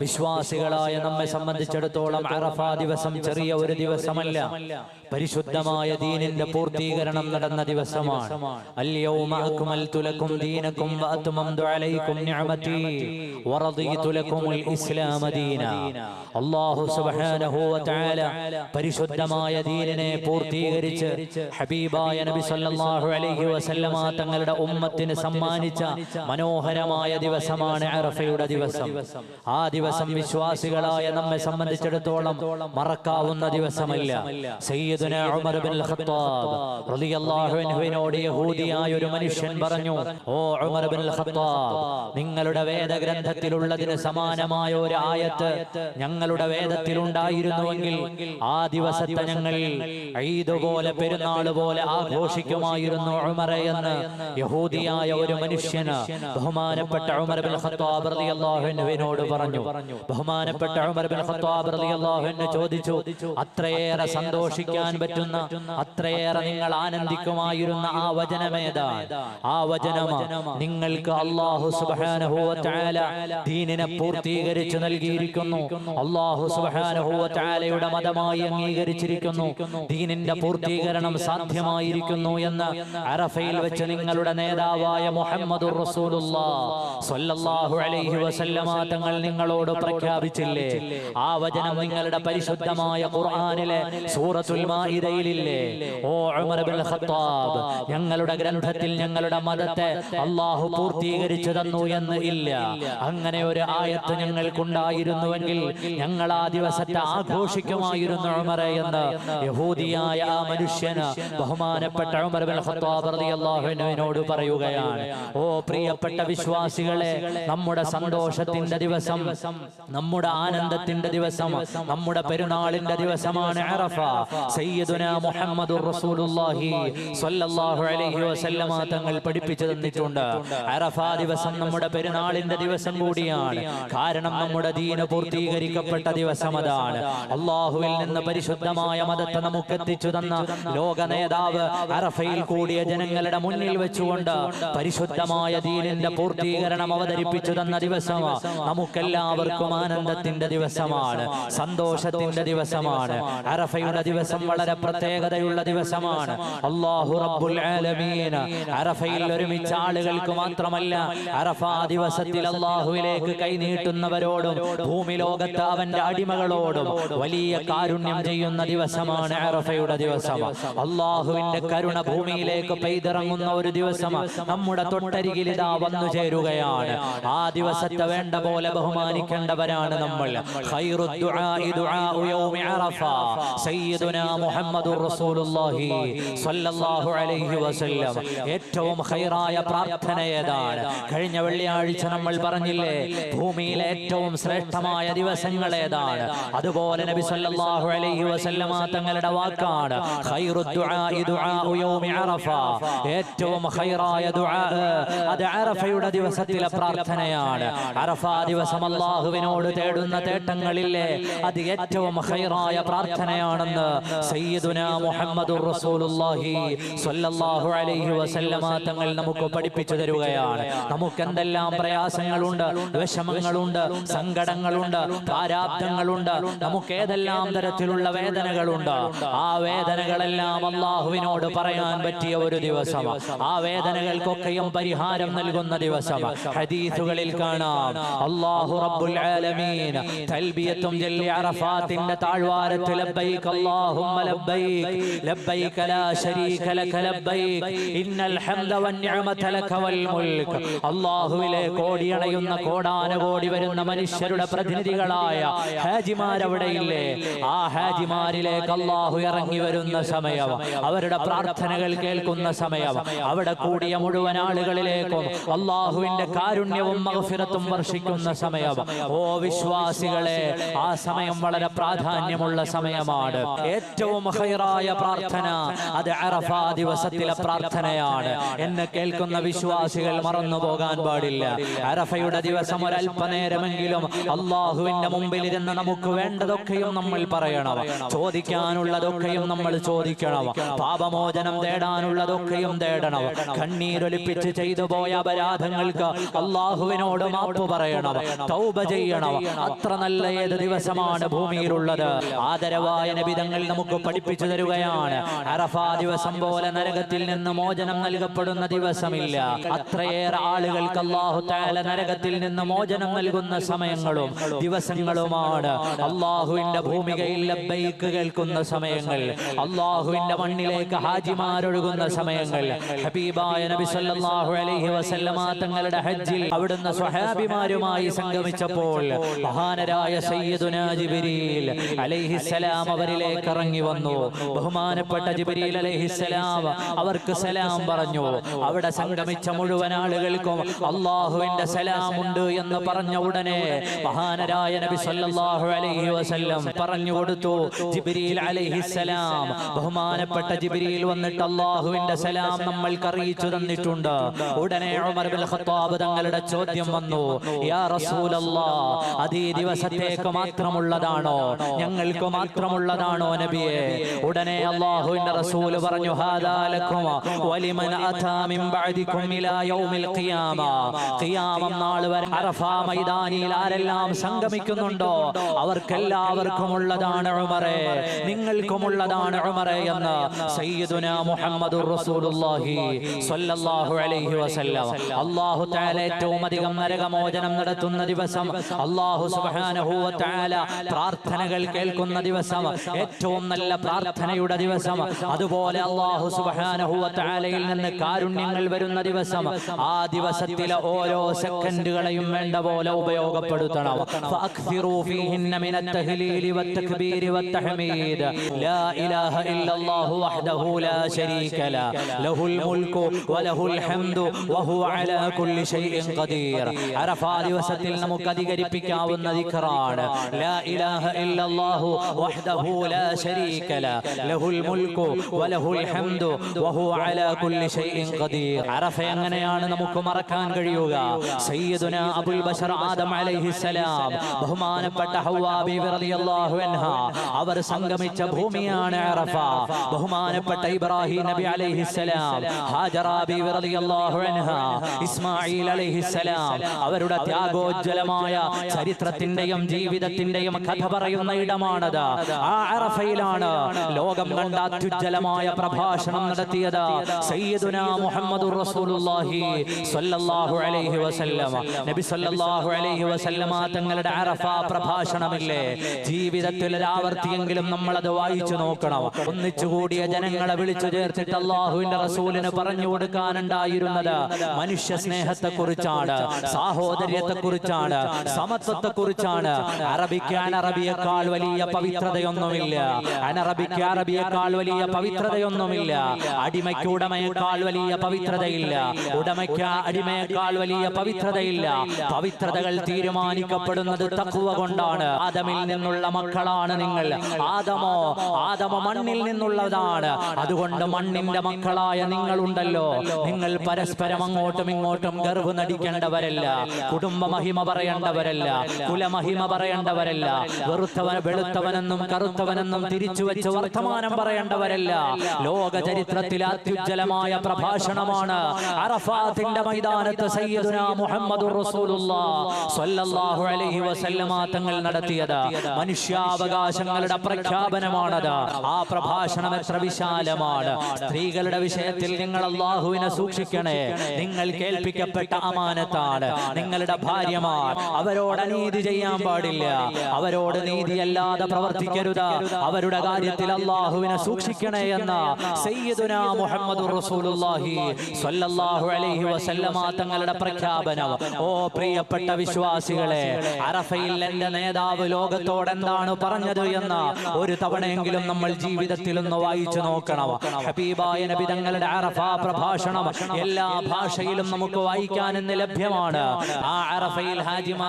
വിശ്വാസികളായ നമ്മെ സംബന്ധിച്ചിടത്തോളം അറഫാ ദിവസം ചെറിയ ഒരു ദിവസമല്ല. പരിശുദ്ധമായ ദീനിന്റെ പൂർത്തീകരണം നടന്ന ദിവസമാണ്. വ പരിശുദ്ധമായ ദീനിനെ പൂർത്തീകരിച്ച് ഹബീബായ നബി സല്ലല്ലാഹു അലൈഹി വസല്ലമ തങ്ങളുടെ ഉമ്മത്തിന് സമ്മാനിച്ച മനോഹരമായ ദിവസമാണ് അറഫയുടെ ദിവസം. ആ ദിവസം വിശ്വാസികളായ നമ്മെ സംബന്ധിച്ചിടത്തോളം മറക്കാവുന്ന ദിവസമല്ല. യഹൂദിയായ ഒരു മനുഷ്യൻ പറഞ്ഞു ഓ ഉമർ ബിൻ ഖത്താബ് നിങ്ങളുടെ വേദഗ്രന്ഥത്തിലുള്ളതിന് സമാനമായ ഒരു ആയത്ത് ഞങ്ങളുടെ വേദത്തിൽ വേദത്തിലുണ്ടായിരുന്നുവെങ്കിൽ ആ ദിവസത്തെ ഞങ്ങൾ ഈദ് പോലെ പെരുന്നാൾ പോലെ ആഘോഷിക്കുമായിരുന്നു ഉമറെ എന്ന് യഹൂദിയായ ഒരു മനുഷ്യന് ബഹുമാനപ്പെട്ട ഉമർ ബിൻ ഖത്താബ് റളിയല്ലാഹു അൻഹുവിനോട് പറഞ്ഞു ബഹുമാനപ്പെട്ട റളിയല്ലാഹു അൻഹു ചോദിച്ചു അത്രയേറെ സന്തോഷിക്കാൻ പറ്റുന്ന അത്രയേറെ നിങ്ങൾ ആനന്ദിക്കുമായിരുന്ന ആ വചനമേതാ ആ വചനമ നിങ്ങൾക്ക് അള്ളാഹു ദീനിനെ പൂർത്തീകരിച്ചു നൽകിയിരിക്കുന്നു. അള്ളാഹു തആലയുടെ മതമായി അംഗീകരിച്ചിരിക്കുന്നു. ദീനിന്റെ പൂർത്തീകരണം സാധ്യമായിരിക്കുന്നു എന്ന് അറഫയിൽ വെച്ച് നിങ്ങളുടെ നേതാവായ മുഹമ്മദ് റസൂലുള്ള സല്ലല്ലാഹു അലൈഹി വസല്ലമ തങ്ങൾ നിങ്ങളോട് പ്രഖ്യാപിച്ചില്ലേ? ആ വചനം നിങ്ങളുടെ പരിശുദ്ധമായ ഖുർആനിലെ സൂറത്തുൽ മാഇദയിലില്ലേ? ഓ ഉമർ ബിൻ ഖത്താബ് ഞങ്ങളുടെ ഗ്രന്ഥത്തിൽ ഞങ്ങളുടെ മതത്തെ അള്ളാഹു പൂർത്തീകരിച്ചു തന്നു എന്ന് ഇല്ല. അങ്ങനെ ഒരു ആയത്ത് ഞങ്ങൾക്കുണ്ടായിരുന്നുവെങ്കിൽ ഞങ്ങൾ ആ ദിവസത്തെ ആഘോഷിക്കുമായിരുന്നു ഉമറെ എന്ന് യഹൂദിയായ ആ മനുഷ്യന് ബഹുമാനപ്പെട്ട ഉമർ ബിൻ ഖത്താബ് റളിയല്ലാഹു അൻഹുവിനോട് പറയുകയാണ് ഓ പ്രിയപ്പെട്ട വിശ്വാസികളെ നമ്മുടെ സന്തോഷത്തിന്റെ ദിവസം നമ്മുടെ ആനന്ദത്തിന്റെ ദിവസം നമ്മുടെ പെരുന്നാളിന്റെ ദിവസമാണ് അറഫ. സയ്യിദുന മുഹമ്മദുർ റസൂലുള്ളാഹി സ്വല്ലല്ലാഹു അലൈഹി വസല്ലമ തങ്ങൾ പഠിപ്പിച്ചു തന്നിട്ടുണ്ട്. അറഫ ദിവസം നമ്മുടെ പെരുന്നാളിന്റെ ദിവസം കൂടിയാണ്. കാരണം നമ്മുടെ ദീന പൂർത്തീകരിക്കപ്പെട്ട ദിവസം അതാണ്. അള്ളാഹുവിൽ നിന്ന് പരിശുദ്ധമായ മതത്തെ നമുക്ക് എത്തിച്ചു തന്ന ലോക നേതാവ് അറഫയിൽ കൂടിയ ജനങ്ങളുടെ മുന്നിൽ വെച്ചുകൊണ്ട് പരിശുദ്ധമായ ദീനിന്റെ പൂർത്തീകരണം അവതരിപ്പിച്ചു തന്ന ദിവസം നമുക്കെല്ലാവർക്കും ആനന്ദത്തിന്റെ ദിവസമാണ്. സന്തോഷത്തിന്റെ ദിവസമാണ്. അറഫയുടെ ദിവസം വളരെ പ്രത്യേകതയുള്ള ദിവസമാണ്. അള്ളാഹു റബ്ബുൽ ആലമീൻ അറഫയിൽ ഒരുമിച്ച ആളുകൾക്ക് മാത്രമല്ല അറഫ ദിവസത്തിൽ അള്ളാഹുവിലേക്ക് കൈനീട്ടുന്നവരോടും ഭൂമി ലോകത്ത് അവന്റെ അടിമകളോടും വലിയ കാരുണ്യം ചെയ്യുന്ന ദിവസമാണ് അറഫയുടെ ദിവസം. അള്ളാഹുവിന്റെ കരുണ ഭൂമിയിലേക്ക് പെയ്തിറങ്ങുന്ന ഒരു ദിവസം നമ്മുടെ തൊട്ടരികിൽ ഇതാ വന്നു ചേരുകയാണ്. ആ ദിവസത്തെ വേണ്ട പോലെ ബഹുമാനിക്കേണ്ടവരാണ് നമ്മൾ. ഏറ്റവും കഴിഞ്ഞ വെള്ളിയാഴ്ച നമ്മൾ പറഞ്ഞില്ലേ ഭൂമിയിലെ ഏറ്റവും ശ്രേഷ്ഠമായ ദിവസങ്ങൾ ഏതാണ്? അതുപോലെ നബി സല്ലല്ലാഹു അലൈഹി വസല്ലമ തങ്ങളുടെ വാക്കാണ്. ഖൈറു യൗമി അറഫ. ഏറ്റവും ഖൈറായ ദുആ അത് അറഫയുടെ ദിവസത്തിലെ പ്രാർത്ഥനയാണ്. അറഫാ ദിവസം അല്ലാഹുവിനോട് തേടുന്ന തേട്ടങ്ങളില്ലേ? അത് ഏറ്റവും ഹൈറായ പ്രാർത്ഥനയാണെന്ന് സയ്യിദുന മുഹമ്മദുർ റസൂലുള്ളാഹി സ്വല്ലല്ലാഹു അലൈഹി വസല്ലമ തങ്ങൾ നമുക്ക് പഠിപ്പിച്ചു തരുകയാണ്. നമുക്ക് എന്തെല്ലാം പ്രയാസങ്ങളുണ്ട് വിഷമങ്ങളുണ്ട് സങ്കടങ്ങളുണ്ട് പ്രാരാബ്ദങ്ങളുണ്ട് നമുക്ക് ഏതെല്ലാം തരത്തിലുള്ള വേദനകളുണ്ട്? ആ വേദനകളെല്ലാം അള്ളാഹുവിനോട് പറയാൻ പറ്റിയ ഒരു ദിവസം ആ വേദനകൾക്കൊക്കെയും പരിഹാരം നൽകുന്ന ദിവസം ഹദീസുകളിൽ കാണാം. അള്ളാഹു റബ്ബുൽ ആലമീൻ. തൽബിയത്തും ജല്ലി അറഫാത്തിന്റെ താഴ്വാരത്ത് അല്ലാഹുമ്മ ലബ്ബൈക. ലബ്ബൈക ലാ ശരീക ലക ലബ്ബൈക. ഇന്നൽ ഹംദ വന്നിഅമത ലക വൽ മുൽക്ക് അല്ലാഹുവിലെ കോടിയണയുന്ന കോടാനുകോടി വരുന്ന മനുഷ്യരുടെ പ്രതിനിധികളായ ഹാജിമാർ അവിടെയില്ലേ ആ ഹാജിമാരിലേക്ക് അല്ലാഹു ഇറങ്ങി വരുന്ന സമയം അവരുടെ പ്രാർത്ഥനകൾ കേൾക്കുന്ന സമയം അവിടെ കൂടിയ മുഴുവൻ ആളുകളിലേക്കും അള്ളാഹുവിന്റെ കാരുണ്യവും മഹഫിറത്തും വർഷിക്കുന്ന സമയം ഓ വിശ്വാസികളെ ആ സമയം വളരെ പ്രാധാന്യമുള്ള സമയമാണ്. ഏറ്റവും ഹൈറായ പ്രാർത്ഥന അത് അറഫാ ദിവസത്തിലെ പ്രാർത്ഥനയാണ്. എന്ന് കേൾക്കുന്ന വിശ്വാസികൾ മറന്നു പോകാൻ പാടില്ല. അറഫയുടെ ദിവസം ഒരല്പനേരമെങ്കിലും അള്ളാഹുവിന്റെ മുമ്പിൽ ഇരുന്ന് നമുക്ക് വേണ്ടതൊക്കെയും നമ്മൾ പറയണം. ചോദിക്കാനുള്ളതൊക്കെയും നമ്മൾ ചോദിക്കണം. പാപമോചനം തേടാനുള്ളതൊക്കെയും തേടണം. കണ്ണീരൊലിപ്പിച്ച് ചെയ്തു പോയ അപരാധങ്ങൾക്ക് അള്ളാഹുവിനോട് മാപ്പ് പറയണം. തൗബ ചെയ്യണം അത്ര നല്ല ഏത് ദിവസമാണ് ഭൂമിയിലുള്ളത്. ആദരവായ നബിതങ്ങൾ നമുക്ക് പഠിപ്പിച്ചു തരുകയാണ്. അറഫാ ദിവസം പോലെ നരകത്തിൽ നിന്ന് മോചനം നൽകപ്പെടുന്ന ദിവസമില്ല. അത്രയേറെ ആളുകൾക്ക് അള്ളാഹു താല നരകത്തിൽ നിന്ന് മോചനം നൽകുന്ന സമയങ്ങളും ദിവസങ്ങളുമാണ്. അള്ളാഹുവിന്റെ ഭൂമികയിൽ ലബ്ബൈക്ക് കേൾക്കുന്ന സമയങ്ങൾ. അള്ളാഹുവിന്റെ മണ്ണിലേക്ക് ഹാജിമാരൊഴുകുന്ന സമയങ്ങൾ. ഹബീബായ നബി സല്ലല്ലാഹു അലൈഹി വസല്ലമ തങ്ങളുടെ ഹജ്ജിൽ അവിടുന്ന് സ്വഹാബിമാരുമായി സംഗമിച്ചപ്പോൾ മഹാനരായ സയ്യിദുനാ ജിബ്രീൽ അലൈഹിസ്സലാം അവരിലേക്ക് ഇറങ്ങി വന്നു. ബഹുമാനപ്പെട്ട ജിബ്രീൽ അലൈഹിസ്സലാം അവർക്ക് സലാം പറഞ്ഞു. അവിടെ സംഗമിച്ച മുഴുവൻ ആളുകൾക്കും അള്ളാഹുവിന്റെ സലാം ഉണ്ട് എന്ന് പറഞ്ഞ ഉടനെ മഹാനരായ നബി സല്ലല്ലാഹു അലൈഹി വസല്ലം പറഞ്ഞു കൊടുത്തു. ജിബ്രീൽ അലൈഹിസ്സലാം ബഹുമാനപ്പെട്ട ജിബ്രീൽ വന്നിട്ട് അള്ളാഹുവിന്റെ സലാം നമ്മൾക്ക് അറിയിച്ചു തന്നിട്ടുണ്ട്. ഉടനെ ഉമർ ബിൻ ഖത്താബ് തങ്ങളുടെ ചോദ്യം വന്നു. യാ റസൂലല്ലാ അത് ഈ ദിവസത്തേക്ക് മാത്രമുള്ളതാണോ? ഞങ്ങൾക്ക് മാത്രമുള്ളതാണോ നബിയെ? ഉടനെ അള്ളാഹുവിന്റെ റസൂൽ പറഞ്ഞു വലിമൻ ബഅദികും ഇലാ യൗമിൽ ഖിയാമ. ഖിയാമം. നാൾ വരെ അറഫാ മൈതാനിയിൽ ആരെല്ലാം സംഗമിക്കുന്നുണ്ടോ? അവർക്കെല്ലാവർക്കും ഉള്ളതാണ് ഉമറേ. നിങ്ങൾക്കും ഉള്ളതാണ് ഉമറേ എന്ന് സയ്യിദുനാ മുഹമ്മദുർ റസൂലുള്ളാഹി സ്വല്ലല്ലാഹു അലൈഹി വസല്ലം. അല്ലാഹു തആല ഏറ്റവും അധികം നരകമോചനം നടത്തുന്ന ദിവസം ദിവസം അള്ളാഹു സുബാനഹൂവത്തായാല പ്രാർത്ഥനകൾ കേൾക്കുന്ന ദിവസം ഏറ്റവും നല്ല പ്രാർത്ഥനയുടെ ദിവസം അതുപോലെ അള്ളാഹു സുബാനഹൂവത്തായാലയിൽ നിന്ന് കാരുണ്യങ്ങൾ വരുന്ന ദിവസം ആ ദിവസത്തിലെ ഓരോ സെക്കൻഡുകളെയും വേണ്ട പോലെ ഉപയോഗപ്പെടുത്തണം. فأكثروا فيهن മിന അത്തഹ്ലീലി വത്തക്ബീരി والتحميد ലാ ഇലാഹ ഇല്ലല്ലാഹു الله ലാ ശരീക شريك له له الملك وله الحمد وهو على كل شيء قدير عرفا ദിവസത്തിൽ നമുക്ക് പൂർത്തീകരിപ്പിക്കാവുന്ന ദിക്റാണ് ലാ ഇലാഹ ഇല്ലല്ലാഹു വഹ്ദഹു ലാ ശരീക ലഹുൽ മുൽകു വലഹുൽ ഹംദു വഹു അലാ കുല്ലി ഷൈഇൻ ഖദീർ. അറഫ എങ്ങനെയാണ് നമുക്ക് മറക്കാൻ കഴിയുക? സയ്യിദുനാ അബുൽ ബശർ ആദം അലൈഹിസ്സലാം ബഹുമാനപ്പെട്ട ഹവ്വാ ബീവി റളിയല്ലാഹു അൻഹ. അവർ സംഗമിച്ച ഭൂമിയാണ് അറഫ. ബഹുമാനപ്പെട്ട ഇബ്രാഹിം നബി അലൈഹിസ്സലാം ഹാജറ ബീവി റളിയല്ലാഹു അൻഹ. ഇസ്മായിൽ അലൈഹിസ്സലാം അവരുടെ ത്യാഗോജ്വലമായ ചരിത്രത്തിന്റെയും ജീവിതത്തിന്റെയും കഥ പറയുന്ന ഇടമാണത്. ആ അറഫയിലാണ് ലോകം കണ്ട അത്യുജ്ജലമായ പ്രഭാഷണം നടത്തിയത് സയ്യിദുന മുഹമ്മദുർ റസൂലുള്ളാഹി സ്വല്ലല്ലാഹു അലൈഹി വസല്ലമ നബി സ്വല്ലല്ലാഹു അലൈഹി വസല്ലമ തങ്ങളുടെ അറഫ പ്രഭാഷണമില്ലേ? ജീവിതത്തിൽ ഒരാവർത്തിയെങ്കിലും നമ്മൾ അത് വായിച്ചു നോക്കണം. ഒന്നിച്ചുകൂടിയ ജനങ്ങളെ വിളിച്ചു ചേർത്തിട്ട് അള്ളാഹുവിന്റെ റസൂലിന് പറഞ്ഞു കൊടുക്കാനുണ്ടായിരുന്നത് മനുഷ്യ സ്നേഹത്തെ കുറിച്ചാണ് സാഹോദര്യത്തെ കുറിച്ചാണ് സമത്വത്തെ കുറിച്ചാണ് അറബിക്ക് അനറബിയേക്കാൾ വലിയ പവിത്രതയൊന്നുമില്ല. അനറബിക്ക് അറബിയേക്കാൾ വലിയ പവിത്രതയൊന്നുമില്ല. അടിമയ്ക്ക് ഉടമയേക്കാൾ വലിയ പവിത്രതയില്ല. ഉടമയ്ക്ക് അടിമയേക്കാൾ വലിയ പവിത്രതയില്ല. പവിത്രതകൾ തീരുമാനിക്കപ്പെടുന്നത് തക്കുവ കൊണ്ടാണ്. ആദമിൽ നിന്നുള്ള മക്കളാണ് നിങ്ങൾ. ആദമോ ആദമ മണ്ണിൽ നിന്നുള്ളതാണ്. അതുകൊണ്ട് മണ്ണിന്റെ മക്കളായ നിങ്ങളുണ്ടല്ലോ. നിങ്ങൾ പരസ്പരം അങ്ങോട്ടും ഇങ്ങോട്ടും ഗർവ് നടിക്കേണ്ടവരല്ല. കുടുംബ മഹിമ പറയേണ്ടവരല്ല കുലമഹിമ പറയേണ്ടവരല്ല. വെറുത്തവൻ വെളുത്തവനെന്നും കറുത്തവനെന്നും തിരിച്ചു വെച്ച് വർത്തമാനം പറയേണ്ടവരല്ല. ലോക ചരിത്രത്തിലെ അത്യുജ്വലമായ പ്രഭാഷണമാണ് അറഫാത്തിന്റെ മൈതാനത്ത് സയ്യിദുന റസൂലുള്ളാ. സ്വല്ലല്ലാഹു അലൈഹി വസല്ലമ തങ്ങൾ നടത്തിയത്. മനുഷ്യാവകാശങ്ങളുടെ പ്രഖ്യാപനമാണത്. ആ പ്രഭാഷണം എത്ര വിശാലമാണ്. സ്ത്രീകളുടെ വിഷയത്തിൽ നിങ്ങൾ അള്ളാഹുവിനെ സൂക്ഷിക്കണേ. നിങ്ങൾ കേൾപ്പിക്കപ്പെട്ട അമാനത്താണ്. നിങ്ങളുടെ ഭാര്യമാർ. അവരോട് നീതി ചെയ്യാൻ പാടില്ല. അവരോട് നീതിയല്ലാതെ പ്രവർത്തിക്കരുത്. അവരുടെ കാര്യത്തിൽ അള്ളാഹുവിനെ സൂക്ഷിക്കണേ എന്ന സയ്യിദുന മുഹമ്മദ് റസൂലുള്ളാഹി സ്വല്ലല്ലാഹു അലൈഹി വസല്ലമ തങ്ങളുടെ പ്രഖ്യാപനം. ഓ പ്രിയപ്പെട്ട വിശ്വാസികളെ അറഫയിൽ എന്റെ നേതാവ് ലോകത്തോട് എന്താണ് പറഞ്ഞത് എന്ന് ഒരു തവണയെങ്കിലും നമ്മൾ ജീവിതത്തിൽ ഒന്ന് വായിച്ചു നോക്കണം. ഹബീബായ നബി തങ്ങളുടെ അറഫ പ്രഭാഷണം എല്ലാ ഭാഷയിലും നമുക്ക് വായിക്കാൻ ഇന്ന് ലഭ്യമാണ്. ആ അറഫയിൽ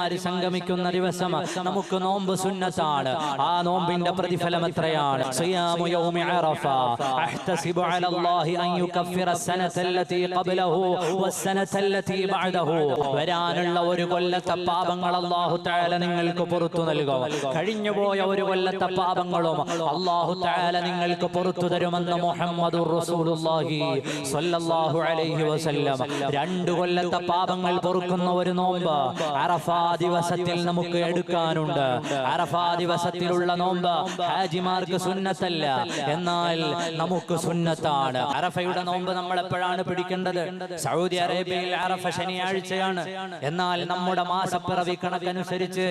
ഹാജിമാര് സംഗമിക്കുന്ന ദിവസം നമുക്ക് നോമ്പ് സുന്നത്താണ് ആ നോമ്പിന്റെ പ്രതിഫലം എത്രയാണ് സിയാമു യൗമി അറഫ അഹ്തസിബു അലല്ലാഹി അൻ യുകഫിറ السنة التي قبله والسنة التي بعده വരാനുള്ള ഒരു കൊല്ലത്തെ പാപങ്ങൾ അല്ലാഹു തആല നിങ്ങൾക്ക് പുറത്തു നൽകും കഴിഞ്ഞുപോയ ഒരു കൊല്ലത്തെ പാപങ്ങളും അല്ലാഹു തആല നിങ്ങൾക്ക് പുറത്തു തരുമെന്ന് മുഹമ്മദുർ റസൂലുള്ളാഹി സ്വല്ലല്ലാഹു അലൈഹി വസല്ലം രണ്ട് കൊല്ലത്തെ പാപങ്ങൾ പൊറുക്കുന്ന ഒരു നോമ്പ് അറഫ ദിവസത്തിൽ നമുക്ക് എടുക്കാനുണ്ട്. അറഫാ ദിവസത്തിലുള്ള നോമ്പ് ഹാജിമാർക്ക് സുന്നത്തല്ല. എന്നാൽ നമുക്ക് സുന്നത്താണ്. അറഫയുടെ നോമ്പ് നമ്മൾ എപ്പോഴാണ് പിടിക്കേണ്ടത്? സൗദി അറേബ്യയിൽ അറഫ ശനിയാഴ്ചയാണ്. എന്നാൽ നമ്മുടെ മാസപ്പിറവി കണക്കനുസരിച്ച്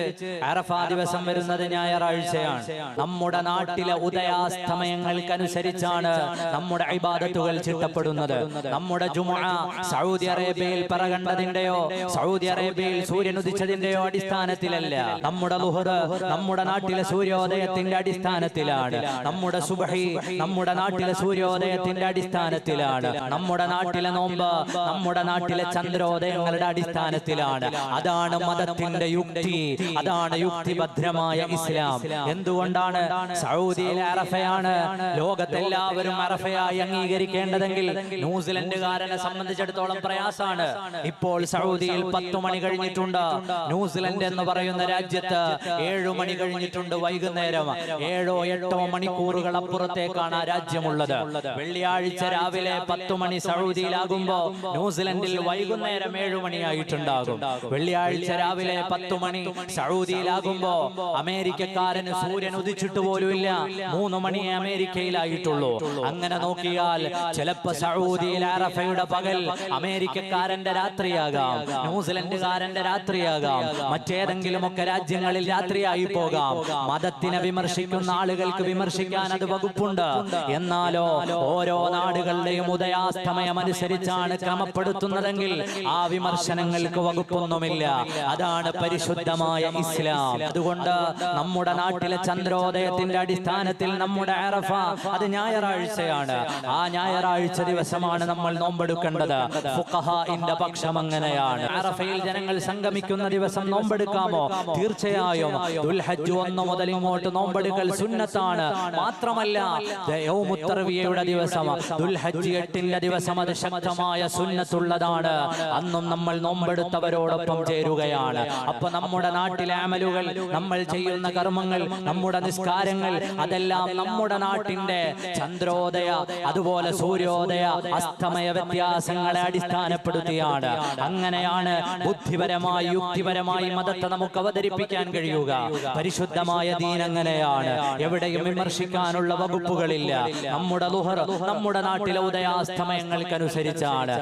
അറഫാ ദിവസം വരുന്നത് ഞായറാഴ്ചയാണ്. നമ്മുടെ നാട്ടിലെ ഉദയാസ്തമയങ്ങൾക്കനുസരിച്ചാണ് നമ്മുടെ ഇബാദത്തുകൾ ചിട്ടപ്പെടുന്നത് നമ്മുടെ ജുമുഅ സൗദി അറേബ്യയിൽ പറകണ്ടതിന്റെയോ സൗദി അറേബ്യയിൽ സൂര്യൻ ഉദിച്ചതിന്റെയോ അടിസ്ഥാനത്തിലല്ല. നമ്മുടെ ലുഹർ നമ്മുടെ നാട്ടിലെ സൂര്യോദയത്തിന്റെ അടിസ്ഥാനത്തിലാണ്. നമ്മുടെ സുബഹി നമ്മുടെ നാട്ടിലെ സൂര്യോദയത്തിന്റെ അടിസ്ഥാനത്തിലാണ്. നമ്മുടെ നാട്ടിലെ നോമ്പ് നമ്മുടെ നാട്ടിലെ ചന്ദ്രോദയങ്ങളുടെ അടിസ്ഥാനത്തിലാണ്. അതാണ് മതത്തിന്റെ യുക്തി. അതാണ് യുക്തിഭദ്രമായ ഇസ്ലാം. എന്തുകൊണ്ടാണ് സൗദിയിലെ അറഫയാണ് ലോകത്തെല്ലാവരും അറഫയായി അംഗീകരിക്കേണ്ടതെങ്കിൽ ന്യൂസിലൻഡുകാരനെ സംബന്ധിച്ചിടത്തോളം പ്രയാസാണ് ഇപ്പോൾ സൗദിയിൽ പത്തു മണി കഴിഞ്ഞിട്ടുണ്ട്. ന്യൂസിലൻഡ് എന്ന് പറയുന്ന രാജ്യത്ത് ഏഴു മണി കഴിഞ്ഞിട്ടുണ്ട് വൈകുന്നേരം. ഏഴോ എട്ടോ മണിക്കൂറുകൾ അപ്പുറത്തേക്കാണ് ആ രാജ്യമുള്ളത്. വെള്ളിയാഴ്ച രാവിലെ പത്തു മണി സൗദിയിലാകുമ്പോ ന്യൂസിലൻഡിൽ വൈകുന്നേരം ഏഴു മണിയായിട്ടുണ്ടാകും. വെള്ളിയാഴ്ച രാവിലെ പത്തു മണി സൗദിയിലാകുമ്പോ അമേരിക്കക്കാരന് സൂര്യൻ ഉദിച്ചിട്ട് പോലുമില്ല. മൂന്ന് മണിയെ അമേരിക്കയിലായിട്ടുള്ളൂ. അങ്ങനെ നോക്കിയാൽ ചിലപ്പോ സൗദിയിൽ അറഫയുടെ പകൽ അമേരിക്കക്കാരന്റെ രാത്രിയാകാം. ന്യൂസിലൻഡുകാരന്റെ രാത്രിയാകാം. മറ്റേതെങ്കിലും ഒക്കെ രാജ്യങ്ങളിൽ രാത്രിയായി പോകാം. മതത്തിനെ വിമർശിക്കുന്ന ആളുകൾക്ക് വിമർശിക്കാൻ അത് വകുപ്പുണ്ട്. എന്നാലോ ഓരോ നാടുകളുടെയും ഉദയാസ്തമയമനുസരിച്ചാണ് ക്രമപ്പെടുത്തുന്നതെങ്കിൽ ആ വിമർശനങ്ങൾക്ക് വകുപ്പൊന്നുമില്ല. അതാണ് പരിശുദ്ധമായ ഇസ്ലാം. അതുകൊണ്ട് നമ്മുടെ നാട്ടിലെ ചന്ദ്രോദയത്തിന്റെ അടിസ്ഥാനത്തിൽ നമ്മുടെ അറഫ അത് ഞായറാഴ്ചയാണ്. ആ ഞായറാഴ്ച ദിവസമാണ് നമ്മൾ നോമ്പെടുക്കേണ്ടത്. ഫുഖഹാഇന്റെ പക്ഷം അങ്ങനെയാണ്. അറഫയിൽ ജനങ്ങൾ സംഗമിക്കുന്ന ദിവസം നോമ്പെടുക്കാമോ? തീർച്ചയായും. ദുൽഹജ് ഒന്ന് മുതൽ ഇങ്ങോട്ട് നോമ്പെടുക്കൽ സുന്നത്താണ്. മാത്രമല്ല യൗമുത്തർവിയയുടെ ദിവസം. ദുൽഹജ് എട്ടിന്റെ ദിവസം അത് ശക്തമായ സുന്നത്തുള്ളതാണ്. അന്നും നമ്മൾ നോമ്പെടുത്തവരോടൊപ്പം ചേരുകയാണ്. അപ്പൊ നമ്മുടെ നാട്ടിലെ അമലുകൾ നമ്മൾ ചെയ്യുന്ന കർമ്മങ്ങൾ നമ്മുടെ നിസ്കാരങ്ങൾ അതെല്ലാം നമ്മുടെ നാട്ടിന്റെ ചന്ദ്രോദയ അതുപോലെ സൂര്യോദയ അസ്തമയ വ്യത്യാസങ്ങളെ അടിസ്ഥാനപ്പെടുത്തിയാണ്. അങ്ങനെയാണ് ബുദ്ധിപരമായി യുക്തിപരമായി മതത്തെ നമുക്ക് അവതരിപ്പിക്കാൻ കഴിയുക. പരിശുദ്ധമായ ദീൻ അങ്ങനെയാണ് എവിടെയും വിമർശിക്കാനുള്ള വകുപ്പുകളില്ല. നമ്മുടെ ലുഹർ നമ്മുടെ നാട്ടിലെ ഉദയാസ്തമയങ്ങൾക്കനുസരിച്ചാണ്.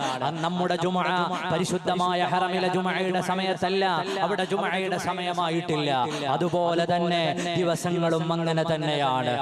നമ്മുടെ ജുമ പരിശുദ്ധമായ ഹറമിലെ ജുമയുടെ സമയത്തല്ല. അവിടെ ജുമയുടെ സമയമായിട്ടില്ല. അതുപോലെ തന്നെ ദിവസങ്ങളും അങ്ങനെ തന്നെയാണ്.